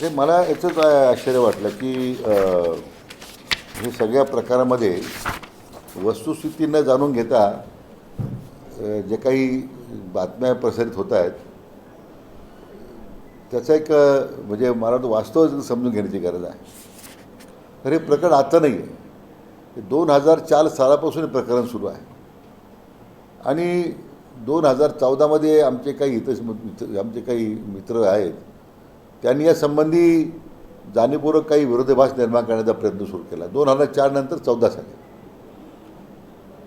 हे मला याचंच आश्चर्य वाटलं की हे सगळ्या प्रकारामध्ये वस्तुस्थिती न जाणून घेता जे काही बातम्या प्रसारित होत आहेत त्याचं एक म्हणजे मला तो वास्तव समजून घेण्याची गरज आहे. तर हे प्रकरण आता नाही आहे. दोन हजार चार सालापासून हे प्रकरण सुरू आहे. आणि दोन हजार चौदामध्ये आमचे काही हित मित्र आमचे काही मित्र आहेत त्यांनी या संबंधी जाणीवपूर्वक काही विरोधाभास निर्माण करण्याचा प्रयत्न सुरू केला. दोन हजार चार नंतर चौदा साली.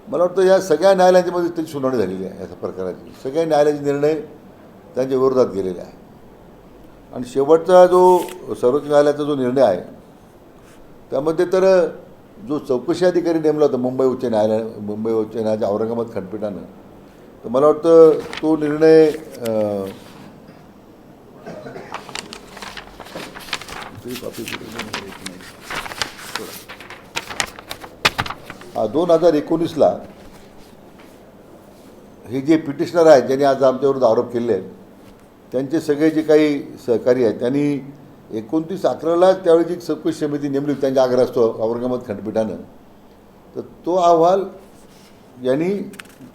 मला वाटतं या सगळ्या न्यायालयांच्यामध्ये त्याची सुनावणी झालेली आहे या प्रकाराची. सगळ्या न्यायालयाचे निर्णय त्यांच्या विरोधात गेलेले आहे आणि शेवटचा जो सर्वोच्च न्यायालयाचा जो निर्णय आहे त्यामध्ये तर जो चौकशी अधिकारी नेमला होता मुंबई उच्च न्यायालय मुंबई उच्च न्यायालयाच्या औरंगाबाद खंडपीठानं तर मला वाटतं तो निर्णय दुसरी कॉपी दोन हजार एकोणीसला हे जे पिटिशनर आहेत ज्यांनी आज आमच्याविरुद्ध आरोप केले आहेत त्यांचे सगळे जे काही सहकारी आहेत त्यांनी एकोणतीस अकराला त्यावेळी जी चौकशी समिती नेमली होती त्यांच्या आग्रहास्तव औरंगाबाद खंडपीठानं तर तो अहवाल यांनी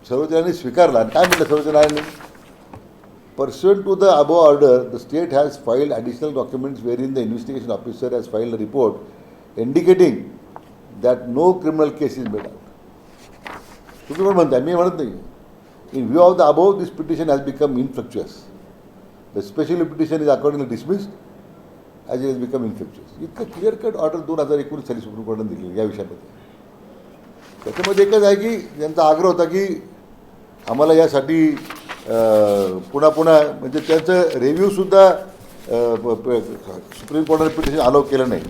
सर्वोच्च न्यायालयाने स्वीकारला आणि काय म्हटलं सर्वोच्च न्यायालयाने Pursuant to the above order, the state has filed additional documents wherein the investigation officer has filed a report indicating that no criminal case is made out. तुम्ही पण म्हणताय मी म्हणत नाही in view of the above this petition has become infructuous the special petition is accordingly dismissed as it has become infructuous इतकं clear cut order दोन हजार एकोणीस साली सुप्रीम कोर्टाने दिली या विषयामध्ये. त्याच्यामध्ये एकच आहे की त्यांचा आग्रह होता की आम्हाला यासाठी पुन्हा पुन्हा म्हणजे त्यांचं रिव्ह्यूसुद्धा सुप्रीम कोर्टाने पिटिशन अलाव केलं नाही.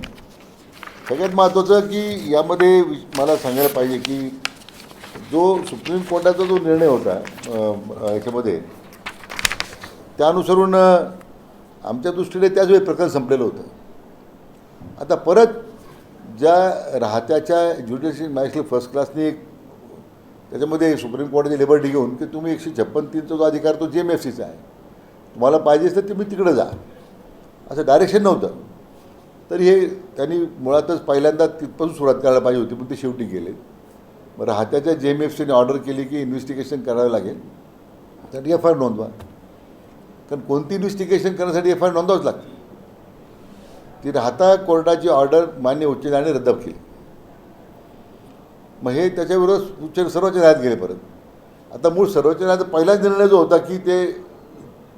सगळ्यात महत्त्वाचं की यामध्ये मला सांगायला पाहिजे की जो सुप्रीम कोर्टाचा जो निर्णय होता याच्यामध्ये त्यानुसरून आमच्या दृष्टीने त्याच वेळी प्रकरण संपलेलं होतं. आता परत ज्या राहत्याच्या ज्युडिशियल मॅजिस्ट्रेट फर्स्ट क्लासने एक त्याच्यामध्ये सुप्रीम कोर्टाची लिबर्टी घेऊन की तुम्ही एकशे छप्पन तीनचा जो अधिकार तो जे एम एफ सीचा आहे. तुम्हाला पाहिजे तर तुम्ही तिकडं जा. असं डायरेक्शन नव्हतं. तर हे त्यांनी मुळातच पहिल्यांदा तिथपासून सुरुवात करायला पाहिजे होती पण ते शेवटी गेले. बरं हाताच्या जे एम एफ सीने ऑर्डर केली की इन्व्हेस्टिगेशन करावं लागेल. तर एफ आय आर नोंदवा. कारण कोणती इन्व्हेस्टिगेशन करण्यासाठी एफ आय आर नोंदवाच लागते. ती राहता कोर्टाची ऑर्डर मान्य उच्च न्यायालयाने रद्द केली. मग हे त्याच्याविरोधात उच्च सर्वोच्च न्यायालयात गेले परत. आता मूळ सर्वोच्च न्यायालयाचा पहिलाच निर्णय जो होता की ते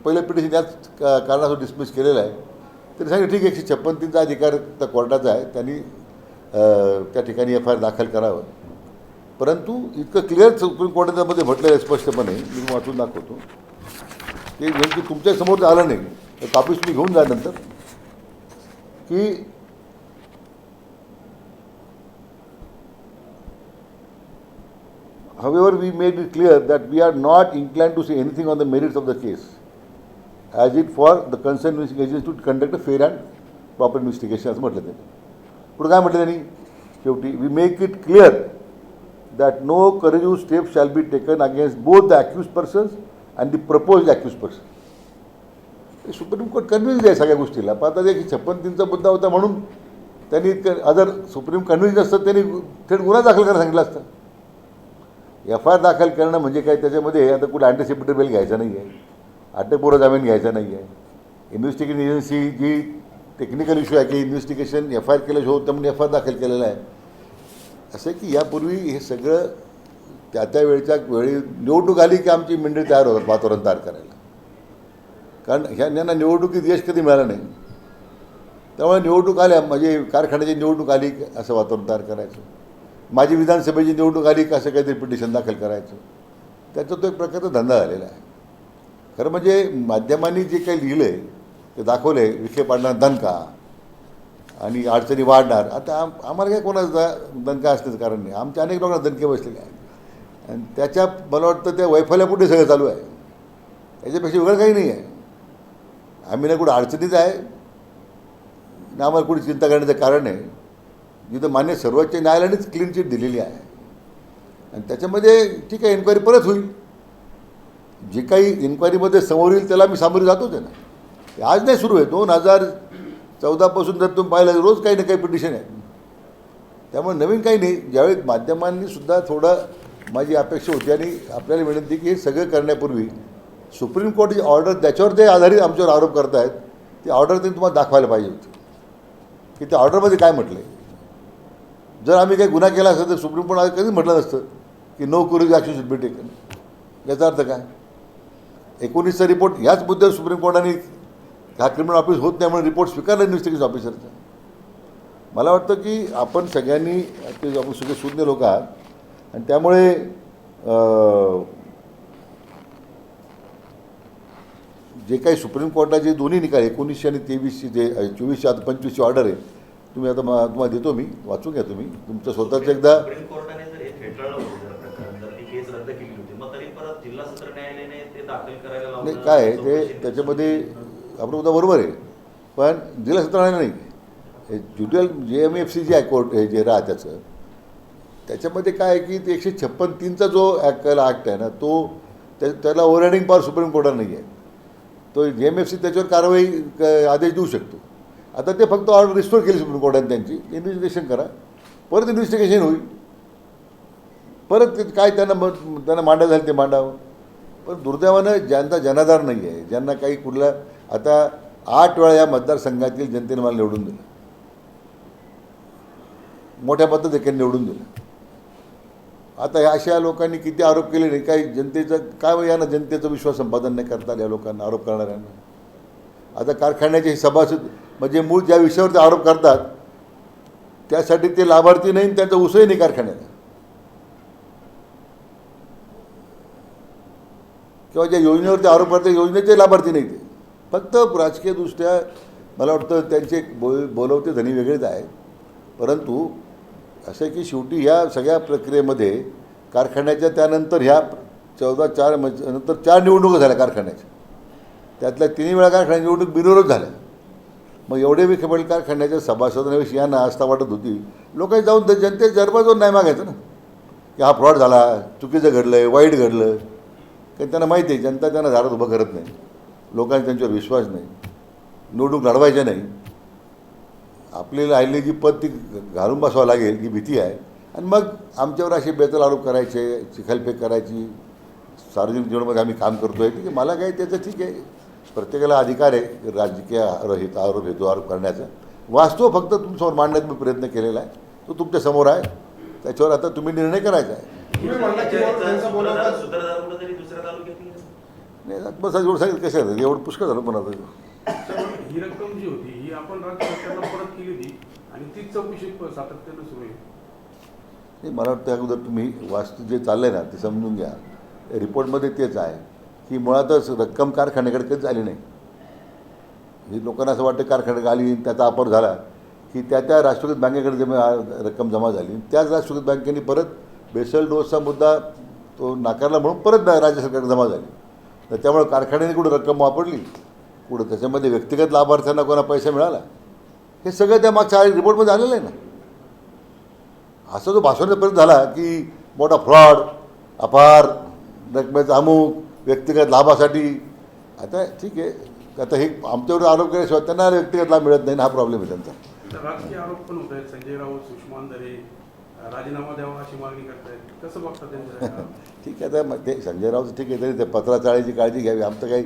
पहिलं पिटिशन याच का- कारणासाठी डिसमिस केलेलं आहे. तरी सांगितलं ठीक आहे एकशे छप्पन तीनचा अधिकार त्या कोर्टाचा आहे. त्यांनी त्या ठिकाणी एफ आय आर दाखल करावं. परंतु इतकं क्लिअर सुप्रीम कोर्टामध्ये म्हटलेलं आहे स्पष्टपणे मी वाचून दाखवतो. ते नेमकी तुमच्यासमोर आलं नाही. तर कापीस मी घेऊन जा नंतर. की However, we made it clear that we are not inclined to say anything on the merits of the case, as it for the concerned investigation to conduct a fair and proper investigation असं म्हटलं त्यांनी पुढे काय म्हटलं त्यांनी शेवटी we make it clear that no coercive step shall be taken against both the accused persons and the proposed accused person supreme court convinced आहे सगळ्या गोष्टीला. पण आता एक छप्पन तीनचा मुद्दा होता म्हणून त्यांनी अदर सुप्रीम कन्व्हिन्स असतं त्यांनी थेट गुन्हा दाखल करायला सांगितलं असतं. एफ आय आर दाखल करणं म्हणजे काय? त्याच्यामध्ये आता कुठे अँटिसिपेटरी बेल घ्यायचा नाही आहे अटकपूर्व जामीन घ्यायचा नाही आहे इन्व्हेस्टिगेशन एजन्सी जी टेक्निकल इश्यू आहे की इन्व्हेस्टिगेशन एफ आय आर केल्याशिवाय होतं त्यामुळे एफ आय आर दाखल केलेलं आहे. असं आहे की यापूर्वी हे सगळं त्या त्या वेळच्या वेळी निवडणूक आली की आमची मंडळी तयार होतात वातावरण तयार करायला. कारण ह्या यांना निवडणुकीत यश कधी मिळालं नाही. त्यामुळे निवडणूक आल्या म्हणजे कारखान्याची निवडणूक आली असं वातावरण तयार करायचं. माझी विधानसभेची निवडणूक आली कसं काहीतरी पिटिशन दाखल करायचं. त्याचा तो एक प्रकारचा धंदा झालेला आहे. खरं म्हणजे माध्यमांनी जे काही लिहिलं आहे ते दाखवलं आहे विखे पाडणार दणका. आणि अडचणी वाढणार. आता आम आम्हाला काय कोणाचा दणका असण्याचं कारण नाही. आमच्या अनेक लोकांना दणके बसलेले आहेत. आणि त्याच्या मला वाटतं त्या वैफल्यापुढे सगळं चालू आहे. याच्यापेक्षा वेगळं काही नाही आहे. आम्ही ना कुठं अडचणीत आहे. ना आम्हाला कुठे चिंता करण्याचं कारण आहे. जिथं मान्य सर्वोच्च न्यायालयानेच क्लीन चिट दिलेली आहे. आणि त्याच्यामध्ये ठीक आहे इन्क्वायरी परत होईल. जे काही इन्क्वायरीमध्ये समोर येईल त्याला मी सामोरे जातोच आहे ना. आज नाही सुरू आहे. दोन हजार चौदापासून जर तुम्ही पाहिलं रोज काही ना काही पिटिशन आहे. त्यामुळे नवीन काही नाही. ज्यावेळी माध्यमांनी सुद्धा थोडं माझी अपेक्षा होती आणि आपल्याला विनंती की हे सगळं करण्यापूर्वी सुप्रीम कोर्टाची ऑर्डर त्याच्यावर ते आधारित आमच्यावर आरोप करतायत ती ऑर्डर त्यांनी तुम्हाला दाखवायला पाहिजे होती. की त्या ऑर्डरमध्ये काय म्हटलं आहे जर आम्ही काही गुन्हा केला असेल तर सुप्रीम कोर्ट कधीच म्हटलं नसतं की no coercive action should be taken याचा अर्थ काय? एकोणीसचा रिपोर्ट ह्याच मुद्द्यावर सुप्रीम कोर्टाने हा क्रिमिनल ऑफिस होत नाही म्हणून रिपोर्ट स्वीकारला इन्व्हेस्टिगेशन ऑफिसरचा मला वाटतं की आपण सगळ्यांनी ते आपण सगळे शून्य लोक आहात आणि त्यामुळे जे काही सुप्रीम कोर्टाचे दोन्ही निकाल एकोणीसशे आणि तेवीसशे जे चोवीसशे आता पंचवीसची ऑर्डर आहे तुम्ही आता मा- तुम्हाला देतो मी वाचून घ्या तुम्ही. तुमचं स्वतःचं एकदा सत्र नाही काय आहे, ते त्याच्यामध्ये आपलं उद्या बरोबर आहे पण जिल्हा सत्राने नाही. हे judicial J M F C जे आहे कोर्ट हे जे राह त्याचं त्याच्यामध्ये काय आहे की ते एकशे छप्पन तीनचा जो ॲक्ट ॲक्ट आहे ना तो त्या त्याला ओव्हररायडिंग पॉवर सुप्रीम कोर्टाला नाही आहे तो जे एम एफ सी त्याच्यावर कारवाई आदेश देऊ शकतो. आता ते फक्त ऑर्डर रिस्टोर केली सुप्रीम कोर्टाने त्यांची. इन्व्हेस्टिगेशन करा. परत इन्व्हेस्टिगेशन होईल. परत काय त्यांना म- त्यांना मांडा झालं ते मांडावं. पण दुर्दैवानं ज्यांचा जनाधार नाही आहे ज्यांना काही कुठला आता आठ वेळा या मतदारसंघातील जनतेने मला निवडून दिलं. मोठ्या पद्धतीने निवडून दिलं. आता ह्या अशा लोकांनी किती आरोप केले नाही काही जनतेचं काय यांना जनतेचा विश्वास संपादन नाही करता आलं या लोकांना आरोप करणाऱ्यांना? आता कारखान्याचे सभासद म्हणजे मूळ ज्या विषयावर ते आरोप करतात त्यासाठी ते लाभार्थी नाही त्यांचा उसही नाही कारखान्याला किंवा ज्या योजनेवरती आरोप करतात योजनेचे लाभार्थी नाही ते. फक्त राजकीयदृष्ट्या मला वाटतं त्यांचे बोल बोलवते धनी वेगळेच आहे परंतु असं आहे की शेवटी ह्या सगळ्या प्रक्रियेमध्ये कारखान्याच्या त्यानंतर ह्या चौदा चार म्हणजे नंतर चार निवडणुका झाल्या कारखान्याच्या. त्यातल्या तिन्ही वेळा कारखान्या निवडणूक बिनविरोध झाल्या. मग एवढे विखेपड कारखान्याच्या सभासदांविषयी यांना आस्था वाटत होती. लोकांनी जाऊन जनते जरबा जाऊन नाही मागायचं ना. की हा फ्रॉड झाला चुकीचं घडलं आहे वाईट घडलं. कारण त्यांना माहिती आहे जनता त्यांना झाडात उभं करत नाही. लोकांचा त्यांच्यावर विश्वास नाही. निवडणूक लढवायच्या नाही. आपल्याला राहिली जी पद ती घालून बसावं लागेल ही भीती आहे. आणि मग आमच्यावर असे बेतल आरोप करायचे चिखलफेक करायची. सार्वजनिक जीवनामध्ये आम्ही काम करतो आहे ठीक आहे मला काय त्याचं ठीक आहे. प्रत्येकाला अधिकार आहे राजकीय हित आरोप हेतू आरोप करण्याचा. वास्तव फक्त तुमच्यासमोर मांडण्याचा मी प्रयत्न केलेला आहे. तो तुमच्यासमोर आहे. त्याच्यावर आता तुम्ही निर्णय करायचा आहे. तुम्ही म्हणला की सूत्रधार- त्यांचा बोलावता. सूत्रधार कुठेतरी दुसऱ्या तालुक्यात गेला. नाही बस एवढं सांगितलं कसं आहे एवढं पुष्कळ झालं पण आता. ही रक्कम जी होती ही आपण राज्य सरकारला परत केली होती आणि तीच चौकशी सातत्यानं सुरू आहे. नाही मला वाटतं अगोदर तुम्ही वास्तू जे चाललं आहे ना ते समजून घ्या. रिपोर्टमध्ये तेच आहे. की मुळातच रक्कम कारखान्याकडे कधीच आली नाही. हे लोकांना असं वाटतं कारखान्याकडे आली त्याचा अपर झाला की त्या त्या राष्ट्रकृत बँकेकडे जमा रक्कम जमा झाली त्याच राष्ट्रकृत बँकेने परत बेसल डोसचा मुद्दा तो नाकारला म्हणून परत राज्य सरकारकडे जमा झाली. तर त्यामुळे कारखान्याने कुठं रक्कम वापरली? कुठं त्याच्यामध्ये व्यक्तिगत लाभार्थ्यांना कोणा पैसा मिळाला? हे सगळं त्या मागच्या रिपोर्टमध्ये आलेलं आहे ना. असा जो भाषणापर्यंत झाला की मोठा फ्रॉड अपार रकमेचा अमुक व्यक्तिगत लाभासाठी. आता ठीक आहे. आता हे आमच्यावर आरोप केल्याशिवाय त्यांना व्यक्तिगत लाभ मिळत नाही ना हा प्रॉब्लेम आहे त्यांचा. तर राजकीय आरोप पण होत आहेत. संजय राऊत सुषमा अंधारे अं, राजीनामा द्यावा अशी मागणी करतायत. कसं बघता त्यांचं ठीक आहे आता मग ते संजय राऊत ठीक आहे तरी ते पत्राचाळीची काळजी घ्यावी. आमचं काही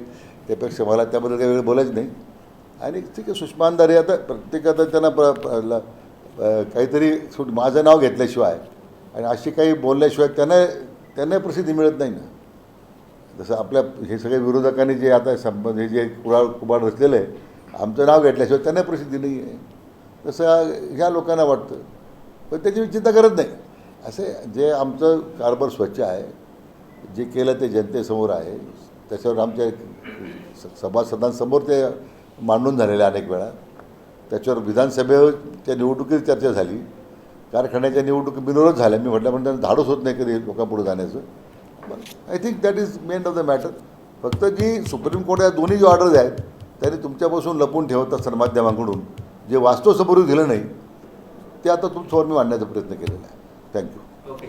त्यापेक्षा मला त्याबद्दल काही वेळ बोलायचं नाही. आणि ठीक आहे सुषमा अंधारे आता प्रत्येक आता त्यांना काहीतरी सूट माझं नाव घेतल्याशिवाय आणि अशी काही बोलल्याशिवाय त्यांना त्यांनाही प्रसिद्धी मिळत नाही ना. जसं आपल्या हे सगळे विरोधकांनी जे आता संबंध हे जे कुराळ कुबाड रचलेलं आहे आमचं नाव घेतल्याशिवाय त्यांना प्रसिद्धी नाही आहे. तसं ह्या लोकांना वाटतं. पण त्याची चिंता करत नाही. असे जे आमचं कारभार स्वच्छ आहे जे केलं ते जनतेसमोर आहे त्याच्यावर आमच्या स- सभासदांसमोर ते मांडून झालेले अनेक वेळा. त्याच्यावर विधानसभेच्या निवडणुकीत चर्चा झाली. कारखान्याच्या निवडणुकी बिनविरोध झाल्या. मी म्हटलं पण त्यांना धाडस होत नाही कधी लोकांपुढे जाण्याचं. I think that is main of the matter फक्त जी सुप्रीम कोर्ट या दोन्ही जे ऑर्डर्स आहेत त्यांनी तुमच्यापासून लपून ठेवत असताना माध्यमांकडून. जे वास्तव समोरून दिलं नाही ते आता तुमच्यावर मी मांडण्याचा प्रयत्न केलेला आहे. Thank you okay